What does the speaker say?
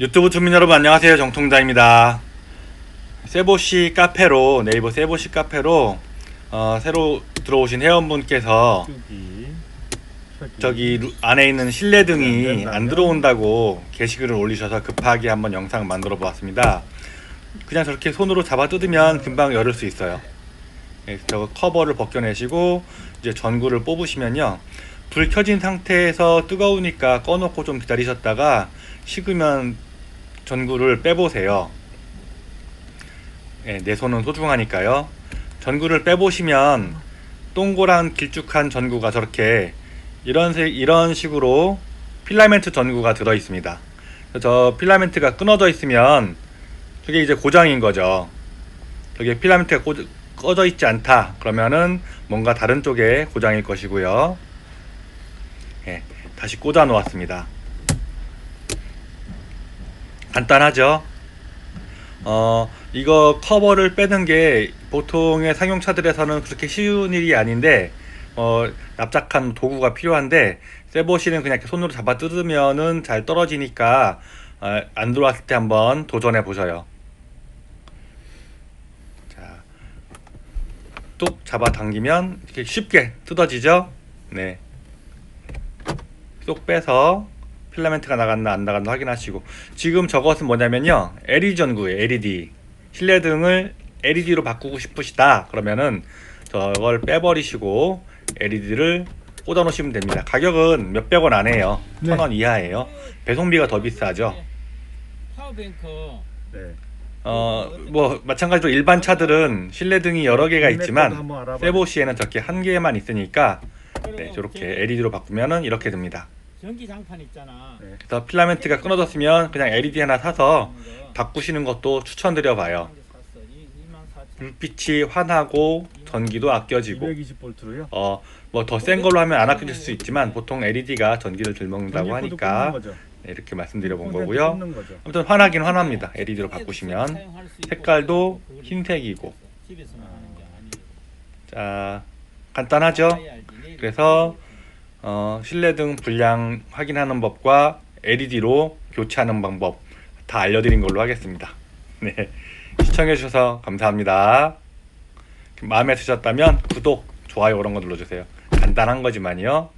유튜브 주민 여러분 안녕하세요. 정통자입니다. 세보시 카페로 네이버 세보시 카페로 어, 새로 들어오신 회원분께서 저기 루- 안에 있는 실내 등이 안 들어온다고 게시글을 올리셔서 급하게 한번 영상 만들어 보았습니다. 그냥 저렇게 손으로 잡아 뜯으면 금방 열을 수 있어요. 예, 저거 커버를 벗겨내시고 이제 전구를 뽑으시면요 불 켜진 상태에서 뜨거우니까 꺼놓고 좀 기다리셨다가 식으면 전구를 빼보세요 예, 내 손은 소중하니까요 전구를 빼보시면 동그란 길쭉한 전구가 저렇게 이런 색 이런 식으로 필라멘트 전구가 들어 있습니다. 저 필라멘트가 끊어져 있으면 저게 이제 고장인 거죠. 저게 필라멘트가 꽂- 꺼져 있지 않다. 그러면은 뭔가 다른 쪽에 고장일 것이고요. 예, 다시 꽂아 놓았습니다. 간단하죠? 어, 이거 커버를 빼는 게 보통의 상용차들에서는 그렇게 쉬운 일이 아닌데, 어, 납작한 도구가 필요한데, 세보시는 그냥 이렇게 손으로 잡아 뜯으면은 잘 떨어지니까, 어, 안 들어왔을 때 한번 도전해 보셔요. 자, 뚝 잡아 당기면 이렇게 쉽게 뜯어지죠? 네. 쏙 빼서 필라멘트가 나갔나 안 나갔나 확인하시고. 지금 저것은 뭐냐면요. LED 전구예요 LED 실내 등을 LED로 바꾸고 싶으시다. 그러면은 저걸 빼버리시고 LED를 꽂아 놓으시면 됩니다. 가격은 몇백 원안 해요. 네. 천원 이하예요. 배송비가 더 비싸죠? 파워뱅크 네. 어뭐 마찬가지로 일반 차들은 실내 등이 여러 개가 있지만. 세보시에는 저렇게 한 개만 있으니까 네, 저렇게 저 LED로 바꾸면은 이렇게 됩니다 전기 장판 있잖아. 네. 그래서 필라멘트가 끊어졌으면 그냥 LED 하나 사서. 바꾸시는 것도 추천드려 봐요. 한개 샀어. 이- 24,000. 불빛이 환하고 전기도 아껴지고 220볼트로요. 어 뭐 더 센 걸로 하면 안 아껴질 수 있지만 보통 LED가 전기를 덜 먹는다고 하니까. 네, 이렇게 말씀드려 본 거고요. 아무튼 환하긴 환합니다. LED로 바꾸시면 색깔도 흰색이고. 자 간단하죠. 그래서 어, 실내등 불량 확인하는 법과 LED로 교체하는 방법 다 알려드린 걸로 하겠습니다. 네, 시청해주셔서 감사합니다. 마음에 드셨다면 구독, 좋아요 그런 거 눌러주세요. 간단한 거지만요.